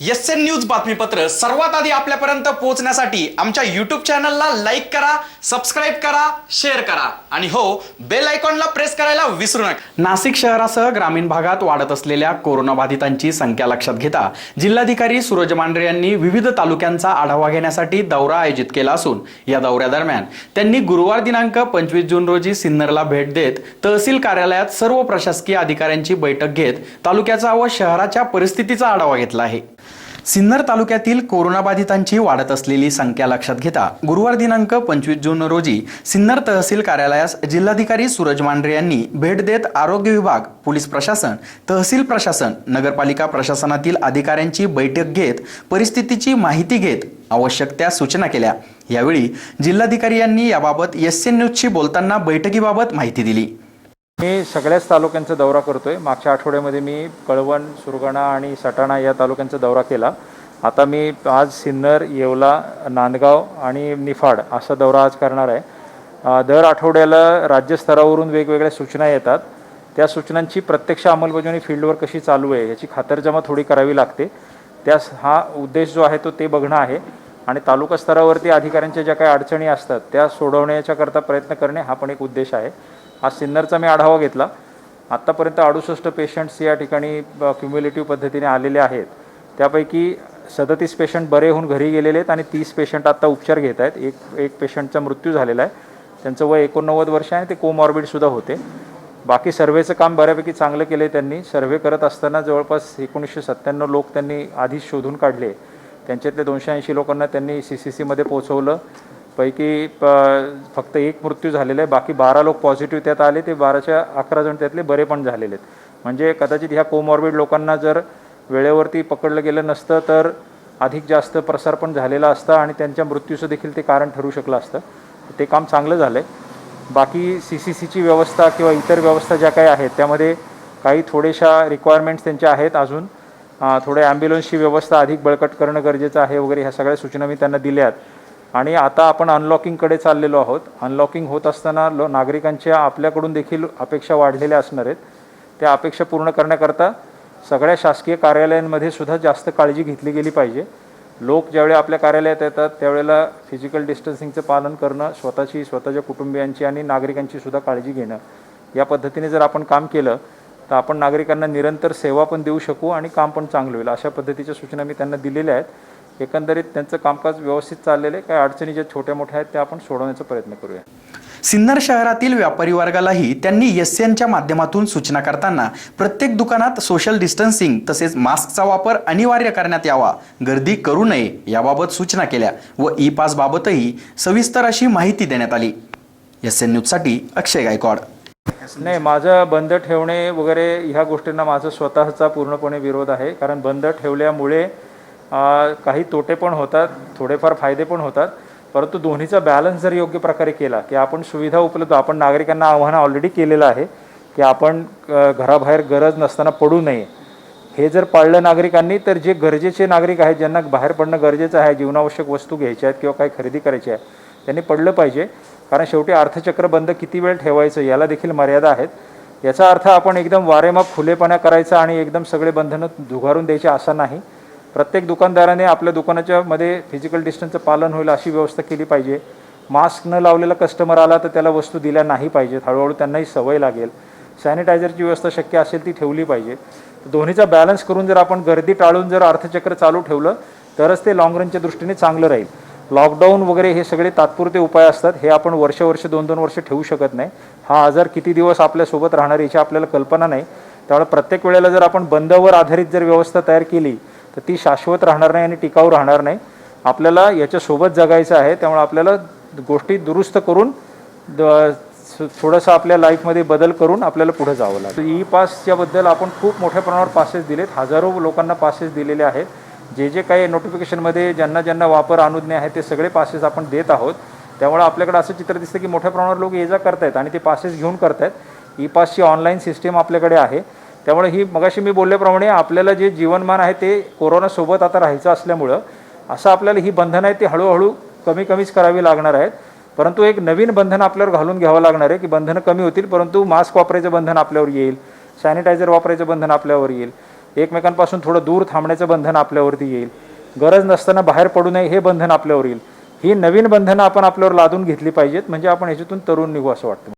S N news बातमीपत्र सर्वात आधी आपल्यापर्यंत पोहोचण्यासाठी आमच्या युट्यूब चॅनलला लाईक करा सबस्क्राईब करा शेअर करा. आणि हो बेल आयकॉनला प्रेस करायला विसरू नका. नाशिक शहरासह ग्रामीण भागात वाढत असलेल्या कोरोनाबाधितांची संख्या लक्षात घेता जिल्हाधिकारी सूरज मांढरे यांनी विविध तालुक्यांचा आढावा घेण्यासाठी दौरा आयोजित केला असून या दौऱ्यादरम्यान त्यांनी गुरुवार दिनांक पंचवीस जून रोजी सिन्नरला भेट देत तहसील कार्यालयात सर्व प्रशासकीय अधिकाऱ्यांची बैठक घेत तालुक्याचा व शहराच्या परिस्थितीचा आढावा घेतला आहे. सिन्नर तालुक्यातील कोरोनाबाधितांची वाढत असलेली संख्या लक्षात घेता गुरुवार दिनांक पंचवीस जून रोजी सिन्नर तहसील कार्यालयास जिल्हाधिकारी सूरज मांढरे यांनी भेट देत आरोग्य विभाग पोलीस प्रशासन तहसील प्रशासन नगरपालिका प्रशासनातील अधिकाऱ्यांची बैठक घेत परिस्थितीची माहिती घेत आवश्यक त्या सूचना केल्या. यावेळी जिल्हाधिकारी यांनी याबाबत एस एन न्यूजशी बोलताना बैठकीबाबत माहिती दिली. मी सगळ्याच तालुक्यांचा दौरा करतो आहे मागच्या आठवड्यामध्ये मी कळवण सुरगाणा आणि सटाणा या तालुक्यांचा दौरा केला. आता मी आज सिन्नर येवला नांदगाव आणि निफाड असा दौरा आज करणार आहे. दर आठवड्याला राज्यस्तरावरून वेगवेगळ्या सूचना येतात. त्या सूचनांची प्रत्यक्ष अंमलबजावणी फील्डवर कशी चालू आहे याची खातरजमा थोडी करावी लागते. त्यास हा उद्देश जो आहे तो ते बघणं आहे आणि तालुका स्तरावरती अधिकाऱ्यांच्या ज्या काही अडचणी असतात त्या सोडवण्याच्याकरता प्रयत्न करणे हा पण एक उद्देश आहे. हा सिन्नरचा मी आढावा घेतला. आत्तापर्यंत अडुसष्ट पेशंट्स या ठिकाणी क्युम्युलेटिव्ह पद्धतीने आलेले आहेत. त्यापैकी सदतीस पेशंट बरे होऊन घरी गेलेले आहेत आणि तीस पेशंट आत्ता उपचार घेत आहेत. एक एक पेशंटचा मृत्यू झालेला आहे. त्यांचं वय एकोणनव्वद वर्ष आहे ते कोमॉर्बिडसुद्धा होते. बाकी सर्वेचं काम बऱ्यापैकी चांगलं केलं आहे त्यांनी. सर्वे करत असताना जवळपास एकोणीसशे सत्त्याण्णव लोक त्यांनी आधीच शोधून काढले. त्यांच्यातले दोनशे ऐंशी लोकांना त्यांनी सी सी सीमध्ये पोचवलं पैकी प फक्त एक मृत्यू झालेला आहे. बाकी बारा लोक पॉझिटिव्ह त्यात आले. ते बाराच्या अकरा जण त्यातले बरे पण झालेले आहेत म्हणजे कदाचित ह्या कोमॉर्बिड लोकांना जर वेळेवरती पकडलं गेलं नसतं तर अधिक जास्त प्रसार पण झालेला असता आणि त्यांच्या मृत्यूचं देखील ते कारण ठरू शकलं असतं. ते काम चांगलं झालं आहे बाकी सी सी सीची व्यवस्था किंवा इतर व्यवस्था ज्या काही आहेत त्यामध्ये काही थोड्याशा रिक्वायरमेंट्स त्यांच्या आहेत अजून. थोड्या ॲम्ब्युलन्सची व्यवस्था अधिक बळकट करणं गरजेचं आहे वगैरे ह्या सगळ्या सूचना मी त्यांना दिल्या आहेत आणि आता आपण अनलॉकिंगकडे चाललेलो आहोत. अनलॉकिंग होत असताना लो नागरिकांच्या आपल्याकडून देखील अपेक्षा वाढलेल्या असणार आहेत. त्या अपेक्षा पूर्ण करण्याकरता सगळ्या शासकीय कार्यालयांमध्ये सुद्धा जास्त काळजी घेतली गेली पाहिजे. लोक ज्यावेळी आपल्या कार्यालयात येतात त्यावेळेला फिजिकल डिस्टन्सिंगचं पालन करणं स्वतःची स्वतःच्या कुटुंबियांची आणि नागरिकांची सुद्धा काळजी घेणं. या पद्धतीने जर आपण काम केलं तर आपण नागरिकांना निरंतर सेवा पण देऊ शकू आणि काम पण चांगलं होईल. अशा पद्धतीच्या सूचना मी त्यांना दिलेल्या आहेत. एकंदरीत त्यांचं कामकाज व्यवस्थित चाललेलं काही अडचणी ज्या छोट्या मोठ्या आहेत त्या आपण सोडवण्याचा प्रयत्न करूया. सिन्नर शहरातील व्यापारी वर्गालाही त्यांनी एस एनच्या माध्यमातून सूचना करताना प्रत्येक दुकानात सोशल डिस्टन्सिंग तसेच मास्कचा वापर अनिवार्य करण्यात यावा गर्दी करू नये याबाबत सूचना केल्या व ई पास बाबतही सविस्तर अशी माहिती देण्यात आली. एस एन न्यूजसाठी अक्षय गायकवाड. नाही माझं बंद ठेवणे वगैरे ह्या गोष्टींना माझं स्वतःचा पूर्णपणे विरोध आहे. कारण बंद ठेवल्यामुळे काही तोटे पण होतात थोडेफार फायदे पण होतात परंतु दोन्हीचा बॅलन्स जर योग्य प्रकारे केला की आपण सुविधा उपलब्ध आपण नागरिकांना आव्हान ऑलरेडी केलेलं आहे की आपण घराबाहेर गरज नसताना पडू नये हे जर पाळलं नागरिकांनी तर जे गरजेचे नागरिक आहेत ज्यांना बाहेर पडणं गरजेचं आहे जीवनावश्यक वस्तू घ्यायच्या आहेत किंवा काही खरेदी करायची आहे त्यांनी पडलं पाहिजे कारण शेवटी अर्थचक्र बंद किती वेळ ठेवायचं याला देखील मर्यादा आहेत. याचा अर्थ आपण एकदम वारेमाप खुलेपणा करायचा आणि एकदम सगळे बंधनं झुगारून द्यायचे असा नाही. प्रत्येक दुकानदाराने आपल्या दुकानाच्या मध्ये फिजिकल डिस्टन्सचं पालन होईल अशी व्यवस्था केली पाहिजे. मास्क न लावलेला कस्टमर आला तर त्याला वस्तू दिल्या नाही पाहिजेत. हळूहळू त्यांनाही सवय लागेल. सॅनिटायझरची व्यवस्था शक्य असेल ती ठेवली पाहिजे. तर दोन्हीचा बॅलन्स करून जर आपण गर्दी टाळून जर अर्थचक्र चालू ठेवलं तरच ते लाँग रनच्या दृष्टीने चांगलं राहील. लॉकडाऊन वगैरे हे सगळे तात्पुरते उपाय असतात. हे आपण वर्ष वर्ष दोन दोन वर्ष ठेवू शकत नाही. हा आजार किती दिवस आपल्यासोबत राहणार याची आपल्याला कल्पना नाही. त्यामुळे प्रत्येक वेळेला जर आपण बंदवर आधारित जर व्यवस्था तयार केली तर ती शाश्वत राहणार नाही आणि टिकाऊ राहणार नाही. आपल्याला याच्यासोबत जगायचं आहे त्यामुळे आपल्याला गोष्टी दुरुस्त करून द- थोडंसं आपल्या लाईफमध्ये बदल करून आपल्याला पुढे जावं लागतं ई पासच्याबद्दल आपण खूप मोठ्या प्रमाणावर पासेस दिलेत. हजारो लोकांना पासेस दिलेले आहेत. जे जे काही नोटिफिकेशनमध्ये ज्यांना ज्यांना वापर अनुज्ञा आहे ते सगळे पासेस आपण देत आहोत. त्यामुळे आपल्याकडे असं चित्र दिसतं की मोठ्या प्रमाणावर लोक ये जा करतायत आणि ते पासेस घेऊन करतायत. ई पासची ऑनलाईन सिस्टीम आपल्याकडे आहे. त्यामुळे ही मगाशी मी बोलल्याप्रमाणे आपल्याला जे जीवनमान आहे ते कोरोनासोबत आता राहायचं असल्यामुळं असं आपल्याला ही बंधनं आहेत ती हळूहळू कमी कमीच करावी लागणार आहेत. परंतु एक नवीन बंधन आपल्यावर घालून घ्यावं लागणार आहे की बंधनं कमी होतील परंतु मास्क वापरायचं बंधन आपल्यावर येईल सॅनिटायझर वापरायचं बंधन आपल्यावर येईल एकमेकांपासून थोडं दूर थांबण्याचं बंधन आपल्यावरती येईल गरज नसताना बाहेर पडू नये हे बंधन आपल्यावर येईल. ही नवीन बंधनं आपण आपल्यावर लादून घेतली पाहिजेत म्हणजे आपण ह्याच्यातून तरुण निघू असं वाटतं.